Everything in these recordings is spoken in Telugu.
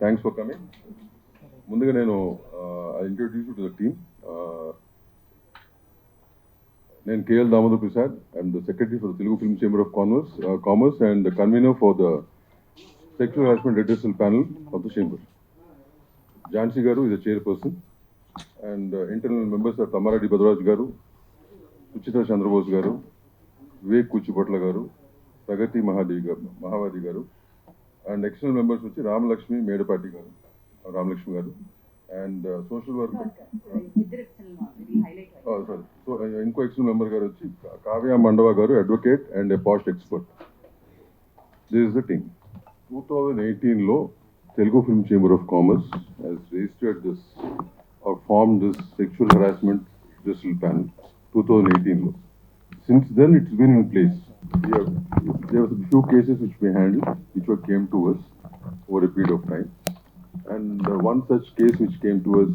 థ్యాంక్స్ ఫర్ కమింగ్ ముందుగా నేను I introduce to the team నేను KL Damodar Prasad and the secretary for the Telugu film chamber of commerce commerce and the convener for the sexual harassment redressal panel of the chamber Jhansi garu is the chairperson and internal members are Tammareddy Bhadraraju garu Suchitha Chandrabose గారు వివేక్ కూచిపట్ల గారు ప్రగతి మహాదేవి గారు మహావాది గారు అండ్ ఎక్స్టర్నల్ మెంబర్స్ వచ్చి Ramalakshmi Medapati garu Ramalakshmi garu. And social worker sorry so ఇంకో ఎక్స్టర్నల్ మెంబర్ గారు వచ్చి Kavya Mandava garu advocate and a past expert this is the team two thousand ఎయిటీన్లో Telugu film chamber of commerce has registered this or formed this sexual harassment judicial panel 2018 లో. Since then it's been in place. we there were a few cases which we handled which were came to us over a period of time and uh, one such case which came to us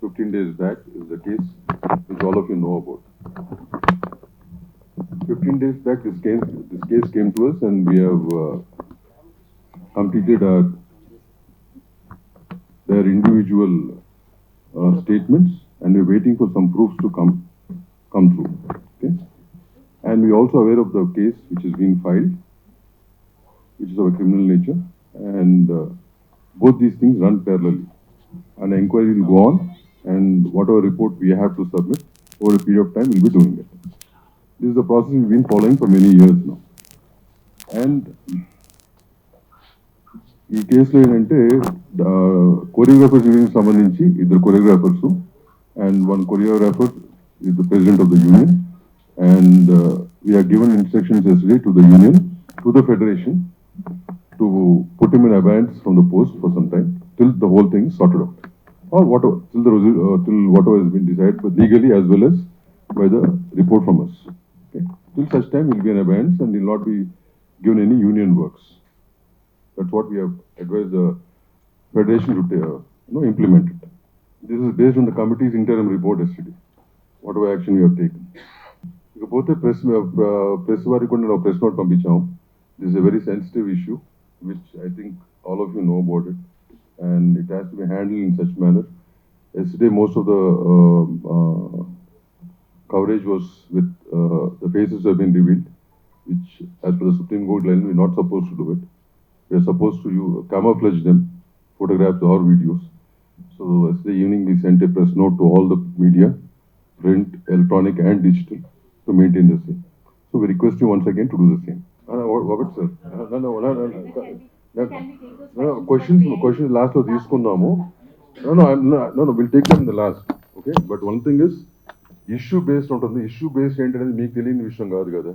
15 days back is the case which all of you know about 15 days back this case this case came to us and we have uh, completed our their individual uh, statements and we're waiting for some proofs to come come through. Okay? And we're also aware of the case which is being filed, which is of a criminal nature, and uh, both these things run parallelly. An inquiry will go on, and whatever report we have to submit over a period of time, we'll be doing it. This is the process we've been following for many years now. And ఈ కేసులో ఏంటంటే కొరియోగ్రాఫర్స్ యూనియన్ సంబంధించి ఇద్దరు choreographers and one choreographer is the president of the union and uh, we have given instructions yesterday to the union, to the federation, to put him in abeyance from the post for some time till the whole thing is sorted out, or whatever till the uh, till whatever has been decided, but legally as well as by the report from us. Okay. Till such time, he'll be in abeyance and he'll not be given any union works. That's what we have advised the federation to uh, you know, implement it. This is based on the committee's interim report yesterday. Whatever action we have taken. ఇకపోతే ప్రెస్ ప్రెస్ వారికి కూడా నేను press note పంపించాము this a very sensitive issue which I think all of you know about it and it has to be handle in such manner as the most of the coverage was with uh, the faces have been revealed, which, as per the Supreme Court line, we're not supposed to do it. We are supposed to you camouflage them, photographs or videos. So yesterday evening, we sent a press note to all the media, print, electronic, and digital, to maintain the same. So we request you once again to do the same. Uh, what, what, sir? Uh, no, no, no, no, no, no. No, no, questions, questions last లో తీసుకుందాము no, no, I'm not, no, no, we'll take them in the last, okay? But one thing is, issue based ఉంటుంది ఇష్యూ బేస్డ్ ఏంటనేది మీకు తెలియని విషయం కాదు కదా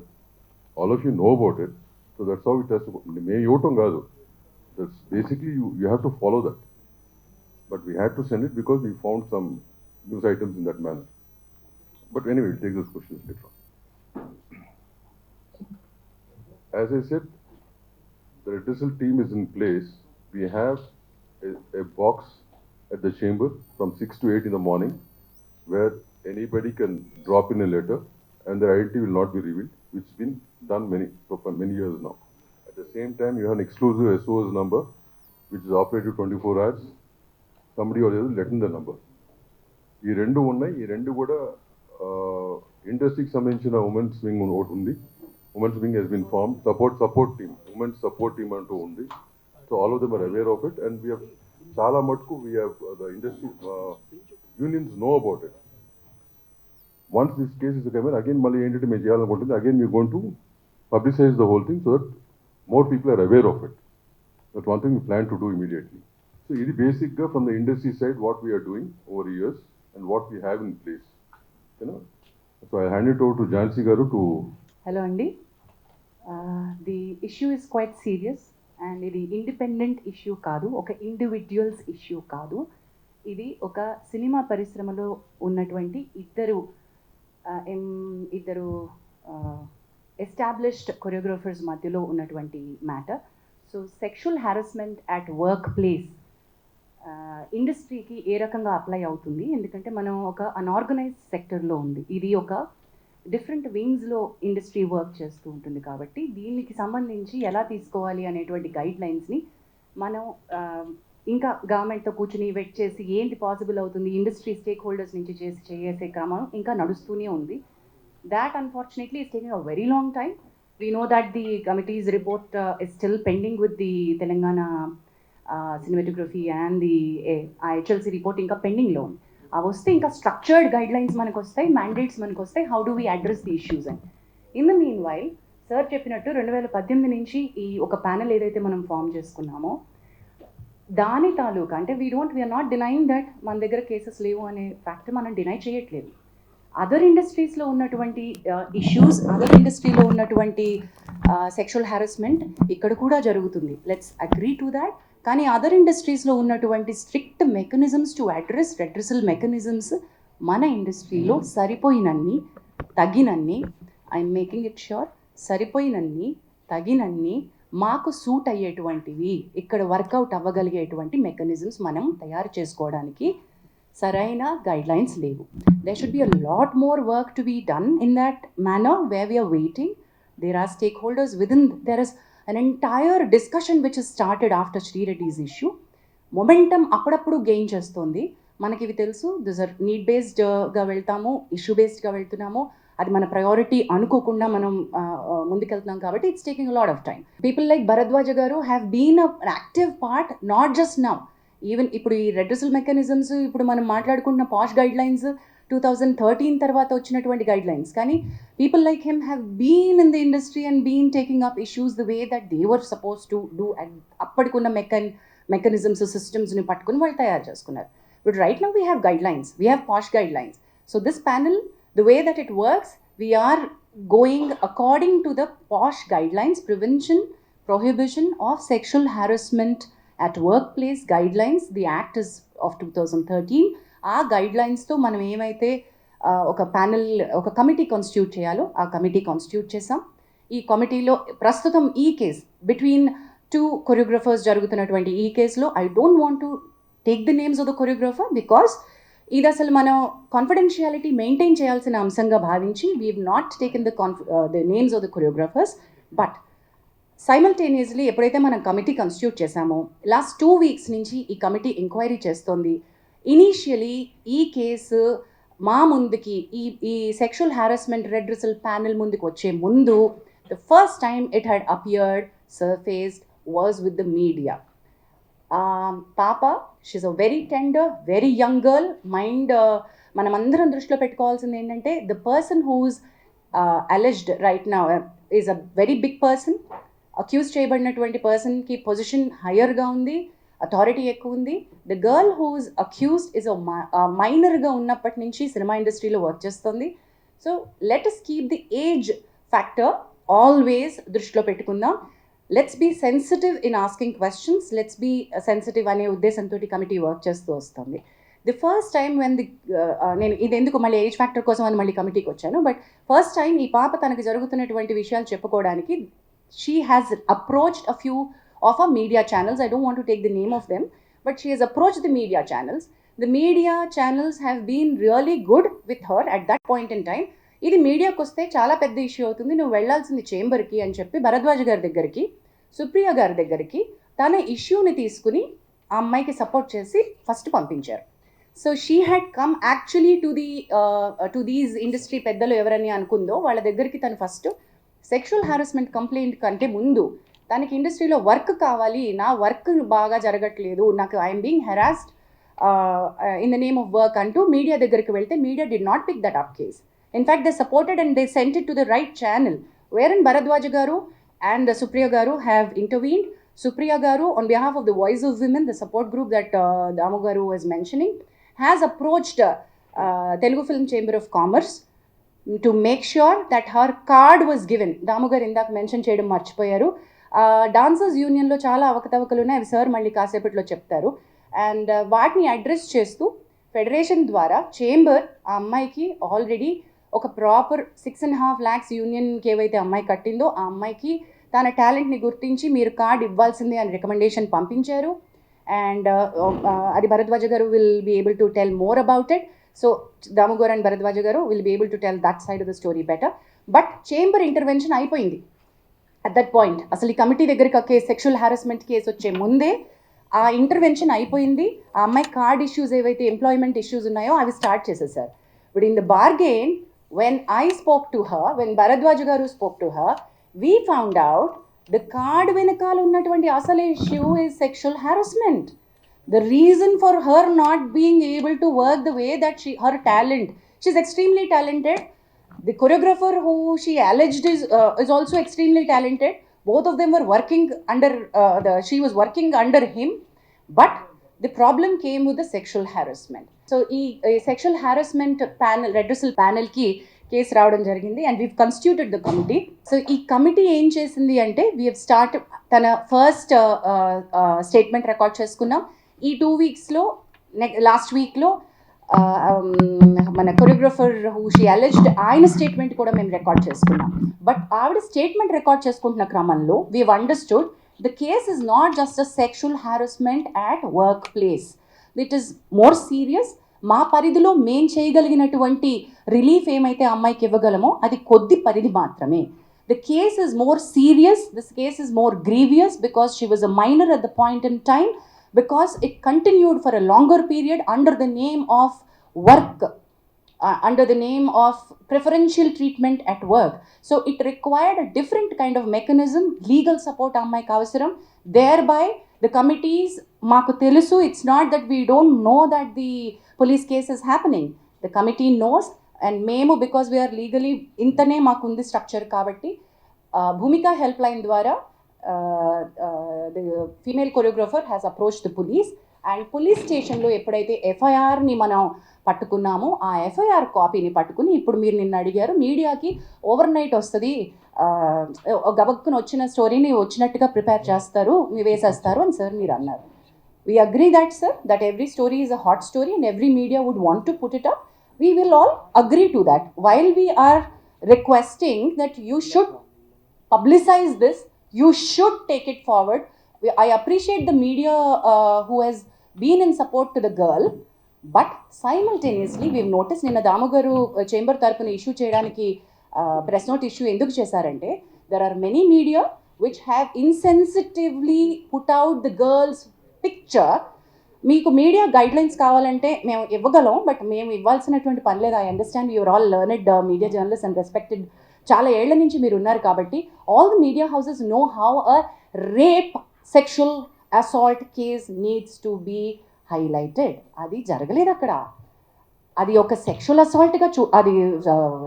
all of you know about it so that's how it has మేము ఇవ్వటం కాదు that's basically you you have to follow that but we have to send it because we found some news items in that manner but anyway will take this questions later As I said, the redressal team is in place. We have a, a box at the chamber from 6 to 8 in the morning where anybody can drop in a letter and their identity will not be revealed, which has been done many, for many years now. At the same time, you have an exclusive SOS number which is operated 24 hours. Somebody or the other let in the number. ఈ రెండు ఉన్నాయి ఈ రెండు కూడా ఇండస్ట్రీకి సంబంధించిన ఉమెన్స్ వింగ్ ఒకటి ఉంది women's wing has been form support support team women's support team అంటూ ఉంది. So all of them are aware of it and we చాలా మటుకు we have the industry unions know about it once this case is coming again మళ్ళీ ఏంటంటే మేము చేయాలనుకుంటుంది again you going to publicise the whole thing so that more people are aware of it that one thing plan to do immediately so ఇది బేసిక్గా from the industry side what we're doing over years and what we have in place you know so I hand it over to Jhansi garu to hello అండి the issue is quite serious and ఇది ఇండిపెండెంట్ ఇష్యూ కాదు ఒక ఇండివిజువల్స్ ఇష్యూ కాదు. ఇది ఒక సినిమా పరిశ్రమలో ఉన్నటువంటి ఇద్దరు uh, ఎం- ఇద్దరు uh, ఎస్టాబ్లిష్డ్ కొరియోగ్రాఫర్స్ మధ్యలో ఉన్నటువంటి matter so sexual harassment at work place ఇండస్ట్రీకి ఏ రకంగా అప్లై అవుతుంది? ఎందుకంటే మనం ఒక అన్ఆర్గనైజ్ సెక్టర్లో ఉంది. ఇది ఒక డిఫరెంట్ వింగ్స్లో ఇండస్ట్రీ వర్క్ చేస్తూ ఉంటుంది కాబట్టి దీనికి సంబంధించి ఎలా తీసుకోవాలి అనేటువంటి గైడ్ లైన్స్ని మనం ఇంకా గవర్నమెంట్తో కూర్చుని వెయిట్ చేసి ఏంటి పాసిబుల్ అవుతుంది ఇండస్ట్రీ స్టేక్ హోల్డర్స్ నుంచి చేసి చేసే క్రమం ఇంకా నడుస్తూనే ఉంది. That unfortunately is taking a very long time we know that the committee's report is still pending with the Telangana cinematography and the HLC report ఇంకా పెండింగ్లో ఉంది అవి వస్తే ఇంకా స్ట్రక్చర్డ్ గైడ్ లైన్స్ మనకు వస్తాయి మ్యాండేట్స్ మనకు వస్తాయి how do we address the issues అని in the meanwhile sir చెప్పినట్టు రెండు వేల పద్దెనిమిది నుంచి ఈ ఒక ప్యానెల్ ఏదైతే మనం ఫామ్ చేసుకున్నామో దాని తాలూకా అంటే we don't we're not denying that మన దగ్గర కేసెస్ లేవు అనే ఫ్యాక్ట్ మనం డినై చేయట్లేదు. అదర్ ఇండస్ట్రీస్లో ఉన్నటువంటి ఇష్యూస్ అదర్ ఇండస్ట్రీలో ఉన్నటువంటి uh, సెక్షువల్ హారస్మెంట్ ఇక్కడ కూడా జరుగుతుంది. లెట్స్ అగ్రీ టు దాట్ కానీ అదర్ ఇండస్ట్రీస్లో ఉన్నటువంటి strict mechanisms to address redressal mechanisms మన ఇండస్ట్రీలో సరిపోయినన్ని తగినన్ని ఐఎమ్ మేకింగ్ ఇట్ ష్యూర్ సరిపోయినన్ని తగినన్ని మాకు సూట్ అయ్యేటువంటివి ఇక్కడ వర్కౌట్ అవ్వగలిగేటువంటి మెకానిజమ్స్ మనం తయారు చేసుకోవడానికి సరైన గైడ్ లైన్స్ లేవు. They should be a lot more work to be done in that manner way we're waiting there are stakeholders within there is an entire discussion which is started after శ్రీరెడ్డిస్ issue momentum అప్పుడప్పుడు గెయిన్ చేస్తుంది. మనకి ఇవి తెలుసు దిస్ ఆర్ నీడ్ బేస్డ్గా వెళ్తాము ఇష్యూ బేస్డ్గా వెళ్తున్నాము. అది మన ప్రయారిటీ అనుకోకుండా మనం uh, uh, ముందుకెళ్తున్నాం కాబట్టి it's taking lot of time people like Bharadwaja garu have been a active part not just now even ఇప్పుడు ఈ రెడ్రసల్ మెకానిజమ్స్ ఇప్పుడు మనం మాట్లాడుకుంటున్న POSH guidelines two thousand thirteen తర్వాత వచ్చినటువంటి గైడ్ లైన్స్ కానీ people like him have been in the industry and been taking up issues the way that they were suppose to do and అప్పటికున్న మెకన్ మెకానిజమ్స్ సిస్టమ్స్ని పట్టుకుని వాళ్ళు తయారు చేసుకున్నారు but right now we have guidelines we have POSH guidelines so this panel the way that it works, we are going according to the POSH guidelines, prevention, prohibition of sexual harassment at workplace guidelines. The act is of 2013. ఆ గైడ్లైన్స్తో మనం ఏమైతే ఒక ప్యానెల్ ఒక కమిటీ కాన్స్టిట్యూట్ చేయాలో ఆ కమిటీ కాన్స్టిట్యూట్ చేసాం ఈ కమిటీలో ప్రస్తుతం ఈ కేస్ బిట్వీన్ టూ కొరియోగ్రఫర్స్ జరుగుతున్నటువంటి ఈ కేసులో I don't want to take the names of the choreographer because ఇది అసలు మనం కాన్ఫిడెన్షియాలిటీ మెయింటైన్ చేయాల్సిన అంశంగా భావించి we not taken the conf the names of the choreographers but simultaneously ఎప్పుడైతే మనం కమిటీ కన్స్టిట్యూట్ చేశామో లాస్ట్ టూ వీక్స్ నుంచి ఈ కమిటీ ఎంక్వైరీ చేస్తోంది. ఇనీషియలీ ఈ కేసు మా ముందుకి ఈ ఈ sexual harassment redressal panel ముందుకు వచ్చే ముందు the first time it had appeared surfaced was with the media పాప she's a very tender very young girl mind మనమందరం దృష్టిలో పెట్టుకోవాల్సింది ఏంటంటే the person whose alleged right నా is a very big person accuse చేయబడినటువంటి పర్సన్కి పొజిషన్ హయ్యర్గా ఉంది. అథారిటీ ఎక్కువ ఉంది. The girl whose accused is మైనర్గా ఉన్నప్పటి నుంచి సినిమా ఇండస్ట్రీలో వర్క్ చేస్తుంది. So let us keep the age factor always దృష్టిలో పెట్టుకుందాం. Let's be sensitive in asking questions let's be sensitive అనే ఉద్దేశంతో కమిటీ వర్క్ చేస్తూ వస్తుంది. The first time when the నేను ఇది ఎందుకు మళ్ళీ ఏజ్ ఫ్యాక్టర్ కోసం అని మళ్ళీ కమిటీకి వచ్చాను. బట్ ఫస్ట్ టైం ఈ పాప తనకు జరుగుతున్నటువంటి విషయాలు చెప్పుకోవడానికి she has approached a few of a media channels I don't want to take the name of them but she has approach the media channels the media channels have been really good with her at that point in time ఇది మీడియాకి వస్తే చాలా పెద్ద ఇష్యూ అవుతుంది. నువ్వు వెళ్ళాల్సింది చేంబర్కి అని చెప్పి భరద్వాజ్ గారి దగ్గరికి సుప్రియ గారి దగ్గరికి తన ఇష్యూని తీసుకుని ఆ అమ్మాయికి సపోర్ట్ చేసి ఫస్ట్ పంపించారు. So she had come actually to the to these industry పెద్దలు ఎవరని అనుకుందో వాళ్ళ దగ్గరికి తను ఫస్ట్ సెక్షువల్ హారాస్మెంట్ కంప్లైంట్ కంటే ముందు తనకి ఇండస్ట్రీలో వర్క్ కావాలి. నా వర్క్ బాగా జరగట్లేదు. నాకు I'm being harassed in the name of work అంటూ మీడియా దగ్గరికి వెళ్తే media did not pick that up case. In fact they supported and they sent to the right channel. వేరన్ Bharadwaj garu and Supriya garu have intervened Supriya garu on behalf of the voice of women the support group that Damu garu was mentioning has approached Telugu film chamber of commerce to make sure that her card was given Damu garu ఇందాక మెన్షన్ చేయడం మర్చిపోయారు. డాన్సర్స్ యూనియన్లో చాలా అవకతవకలు ఉన్నాయి. అవి సార్ మళ్ళీ కాసేపట్లో చెప్తారు. అండ్ uh, వాటిని అడ్రస్ చేస్తూ ఫెడరేషన్ ద్వారా చేంబర్ ఆ అమ్మాయికి ఆల్రెడీ ఒక proper six and half lakhs యూనియన్కి ఏవైతే అమ్మాయి కట్టిందో ఆ అమ్మాయికి తన టాలెంట్ని గుర్తించి మీరు కార్డ్ ఇవ్వాల్సిందే అని రికమెండేషన్ పంపించారు. అండ్ uh, um, uh, అది Bharadwaja garu will be able to tell more about it so దామోగోర్ and Bharadwaja garu will be able to tell that side of the story better but chamber intervention అయిపోయింది. అట్ దట్ పాయింట్ అసలు ఈ కమిటీ దగ్గరికి ఆ కేసు సెక్షువల్ హారాస్మెంట్ కేసు వచ్చే ముందే ఆ ఇంటర్వెన్షన్ అయిపోయింది. ఆ అమ్మాయి కార్డ్ ఇష్యూస్ ఏవైతే ఎంప్లాయ్మెంట్ ఇష్యూస్ ఉన్నాయో అవి స్టార్ట్ చేసేసారు. But in the bargain when I spoke to her when Bharadwaj garu spoke to her we found out the card వెనకాల ఉన్నటువంటి అసలు issue is sexual harassment the reason for her not being able to work the way that she her talent she's extremely talented the choreographer who she alleged is uh, is also extremely talented both of them were working under uh, the she was working under him but the problem came with the sexual harassment so ఈ సెక్షువల్ హారాస్మెంట్ ప్యానల్ రెడ్రసల్ ప్యానల్కి కేసు రావడం జరిగింది and we've constituted the committee so ఈ కమిటీ ఏం చేసింది అంటే వీ స్టార్ట్ తన ఫస్ట్ స్టేట్మెంట్ రికార్డ్ చేసుకున్నాం ఈ టూ వీక్స్లో నెక్ లాస్ట్ వీక్లో మన కొరియోగ్రఫర్ హూ షీ అలెజ్డ్ ఆయన స్టేట్మెంట్ కూడా మేము రికార్డ్ చేసుకున్నాం. బట్ ఆవిడ స్టేట్మెంట్ రికార్డ్ చేసుకుంటున్న క్రమంలో we understood the case is not just a sexual harassment at work place it is more serious మా పరిధిలో మేం చేయగలిగినటువంటి రిలీఫ్ ఏమైతే అమ్మాయికి ఇవ్వగలమో అది కొద్ది పరిధి మాత్రమే. The case is more serious this case is more grievous because she was a minor at the point in time because it continued for a longer period under the name of work. Uh, under the name of preferential treatment at work. So it required a different kind of mechanism, legal support Ammai Kavasuram. Thereby, the committees, makutelusu it's not that we don't know that the police case is happening. The committee knows, and Memo, because we are legally, intane Makundi structure Kavati, uh, Bhumika helpline dwara female choreographer has approach the police and police స్టేషన్లో ఎప్పుడైతే ఎఫ్ఐఆర్ని మనం పట్టుకున్నామో ఆ ఎఫ్ఐఆర్ కాపీని పట్టుకుని ఇప్పుడు మీరు నిన్న అడిగారు మీడియాకి ఓవర్ నైట్ వస్తుంది గబక్కున వచ్చిన స్టోరీని వచ్చినట్టుగా ప్రిపేర్ చేస్తారు మీరు వేసేస్తారు అని సార్ మీరు అన్నారు. We agree that sir that every story is a hot story and every media would want to put it up we will all agree to that while we are requesting that you should publicize this you should take it forward. I appreciate the media uh, who has been in support to the girl but simultaneously we've noticed నిన్న దాము గారు చేంబర్ తరపున ఇష్యూ చేయడానికి ప్రెస్ నోట్ ఇష్యూ ఎందుకు చేశారంటే there are many media which have insensitively put out the girl's picture మీకు మీడియా గైడ్ లైన్స్ కావాలంటే మేము ఇవ్వగలం బట్ మేము ఇవ్వాల్సినటువంటి పని లేదు. I understand your all learned media journalist and respected చాలా ఏళ్ళ నుంచి మీరు ఉన్నారు కాబట్టి all the media houses know how a rape sexual assault case needs to be highlighted అది జరగలేదు అక్కడ. అది ఒక సెక్షువల్ అసాల్ట్గా చూ అది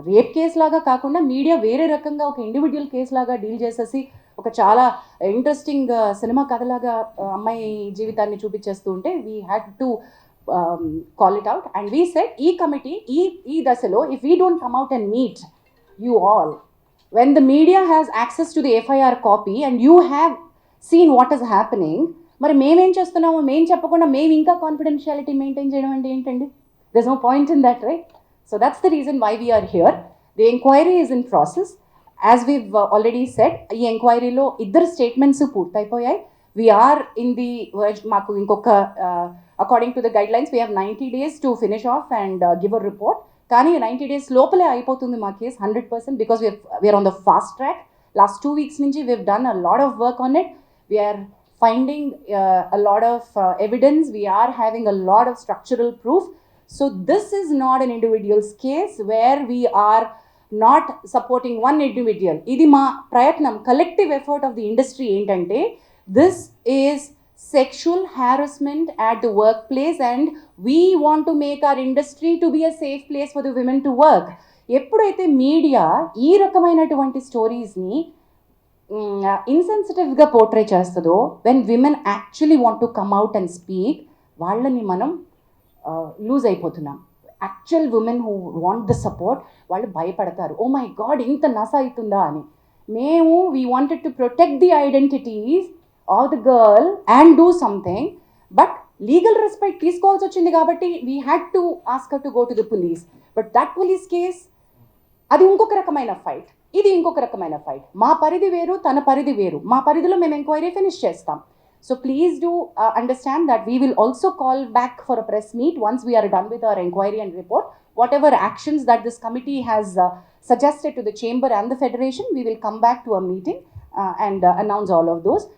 రేప్ కేసు లాగా కాకుండా మీడియా వేరే రకంగా ఒక ఇండివిజువల్ కేసు లాగా డీల్ చేసేసి ఒక చాలా ఇంట్రెస్టింగ్ సినిమా కథలాగా అమ్మాయి జీవితాన్ని చూపించేస్తూ ఉంటే we had to call it out and we set ఈ కమిటీ ఈ ఈ దశలో if we don't come out and meet you all. When the media has access to the FIR copy and you have seen what is happening, మరి మేమేం చేస్తున్నాము మేం చెప్పకుండా మేము ఇంకా కాన్ఫిడెన్షియాలిటీ మెయింటైన్ చేయడం అంటే ఏంటండి? This no point in that right so that's the reason why we're here the enquiry is in process as we already set ఈ ఎంక్వైరీలో ఇద్దరు స్టేట్మెంట్స్ పూర్తయిపోయాయి. వీఆర్ ఇన్ ది మాకు ఇంకొక according to the guidelines we have ninety days to finish off and give a report కానీ నైంటీ డేస్ లోపలే అయిపోతుంది మా case hundred percent because we're on the fast track last two weeks నుంచి we've done a lot of work on it we're finding a lot of evidence we're having a lot of structural proof so this is not an individuals case where we're not supporting one individual ఇది మా ప్రయత్నం collective effort of the industry ఏంటంటే this is sexual harassment at the workplace and we want to make our industry to be a safe place for the women to work. ఎప్పుడైతే మీడియా ఈ రకమైనటువంటి స్టోరీస్ని ఇన్సెన్సిటివ్గా పోర్ట్రే చేస్తుందో when women actually want to come out and speak వాళ్ళని మనం లూజ్ అయిపోతున్నాం. Actual women who want the support వాళ్ళు భయపడతారు. ఓ మై గాడ్ ఇంత నస అవుతుందా? అని. మేము we wanted to protect the identities of the girl and do something but legal respect తీసుకోవాల్సి వచ్చింది కాబట్టి we had to ask her to go to the police but that police case అది ఇంకొక రకమైన ఫైట్ ఇది ఇంకొక రకమైన ఫైట్ మా పరిధి వేరు తన పరిధి వేరు. మా పరిధిలో మేము ఎంక్వైరీ ఫినిష్ చేస్తాం. So please do understand that we will also call back for a press meet once we're done with our enquiry and report whatever actions that this committee has suggested to the chamber and the federation we will come back to a meeting and announce all of those